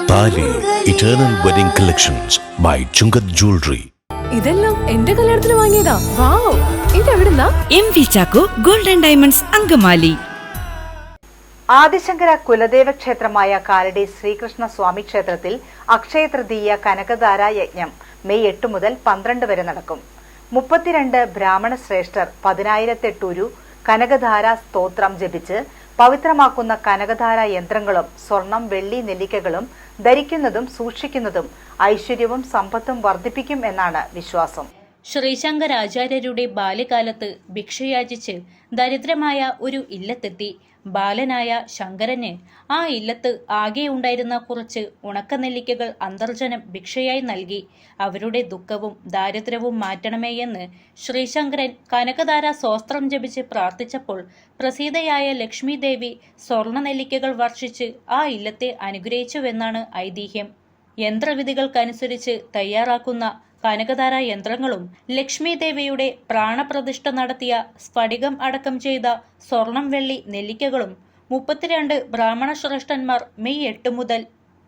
Eternal wedding collections by Chungath jewellery ഇതെല്ലാം എന്റെ കല്യാണത്തിന് വാങ്ങിയതാ. Wow. ഇതെവിടുന്നാ? M V Chacko golden diamonds Angamaly. Adi Shankara കുലദേവ ക്ഷേത്രമായ കാലടി ശ്രീകൃഷ്ണ സ്വാമി ക്ഷേത്രത്തിൽ അക്ഷയ തൃതീയ കനകധാര യജ്ഞം മെയ് എട്ട് മുതൽ പന്ത്രണ്ട് വരെ നടക്കും. മുപ്പത്തിരണ്ട് ബ്രാഹ്മണ ശ്രേഷ്ഠർ പതിനായിരത്തെട്ടൂരു കനകധാര സ്തോത്രം ജപിച്ച് പവിത്രമാക്കുന്ന കനകധാര യന്ത്രങ്ങളും സ്വർണം വെള്ളി നെല്ലിക്കകളും ധരിക്കുന്നതും സൂക്ഷിക്കുന്നതും ഐശ്വര്യവും സമ്പത്തും വർദ്ധിപ്പിക്കും എന്നാണ് വിശ്വാസം. ശ്രീശങ്കരാചാര്യരുടെ ബാല്യകാലത്ത് ഭിക്ഷയാചിച്ച് ദരിദ്രമായ ഒരു ഇല്ലത്തെത്തി. ബാലനായ ശങ്കരന് ആ ഇല്ലത്ത് ആകെ ഉണ്ടായിരുന്ന കുറച്ച് ഉണക്കനെല്ലിക്കകൾ അന്തർജനം ഭിക്ഷയായി നൽകി. അവരുടെ ദുഃഖവും ദാരിദ്ര്യവും മാറ്റണമേ എന്ന് ശ്രീശങ്കരൻ കനകധാര സ്വസ്ത്രം ജപിച്ച് പ്രാർത്ഥിച്ചപ്പോൾ പ്രസീതയായ ലക്ഷ്മി ദേവി സ്വർണ നെല്ലിക്കകൾ വർഷിച്ച് ആ ഇല്ലത്തെ അനുഗ്രഹിച്ചുവെന്നാണ് ഐതിഹ്യം. യന്ത്രവിധികൾക്കനുസരിച്ച് തയ്യാറാക്കുന്ന കനകധാര യന്ത്രങ്ങളും ലക്ഷ്മി ദേവിയുടെ പ്രാണപ്രതിഷ്ഠ നടത്തിയ സ്ഫടികം അടക്കം ചെയ്ത സ്വർണം വെള്ളി നെല്ലിക്കകളും മുപ്പത്തിരണ്ട് ബ്രാഹ്മണ ശ്രേഷ്ഠന്മാർ മെയ് എട്ട് മുതൽ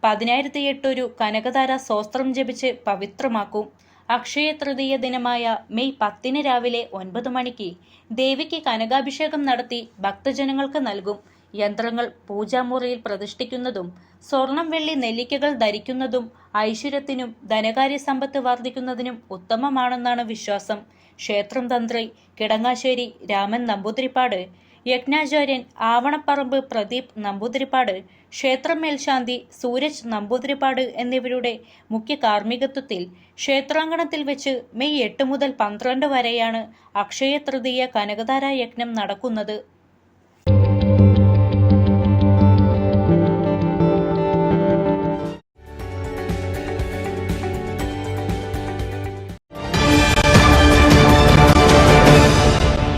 പതിനായിരത്തി എട്ടൊരു കനകധാര സ്വസ്ത്രം ജപിച്ച് പവിത്രമാക്കും. അക്ഷയ തൃതീയ ദിനമായ മെയ് പത്തിന് രാവിലെ ഒൻപത് മണിക്ക് ദേവിക്ക് കനകാഭിഷേകം നടത്തി ഭക്തജനങ്ങൾക്ക് നൽകും. യന്ത്രങ്ങൾ പൂജാമുറിയിൽ പ്രതിഷ്ഠിക്കുന്നതും സ്വർണം വെള്ളി നെല്ലിക്കകൾ ധരിക്കുന്നതും ഐശ്വര്യത്തിനും ധനകാര്യ സമ്പത്ത് വർദ്ധിക്കുന്നതിനും ഉത്തമമാണെന്നാണ് വിശ്വാസം. ക്ഷേത്രം തന്ത്രി കിടങ്ങാശ്ശേരി രാമൻ നമ്പൂതിരിപ്പാട് യജ്ഞാചാര്യൻ ആവണപ്പറമ്പ് പ്രദീപ് നമ്പൂതിരിപ്പാട് ക്ഷേത്രം മേൽശാന്തി സൂരജ് നമ്പൂതിരിപ്പാട് എന്നിവരുടെ മുഖ്യ കാർമ്മികത്വത്തിൽ ക്ഷേത്രാങ്കണത്തിൽ വെച്ച് മെയ് എട്ട് മുതൽ പന്ത്രണ്ട് വരെയാണ് അക്ഷയ തൃതീയ കനകധാര യജ്ഞം നടക്കുന്നത്.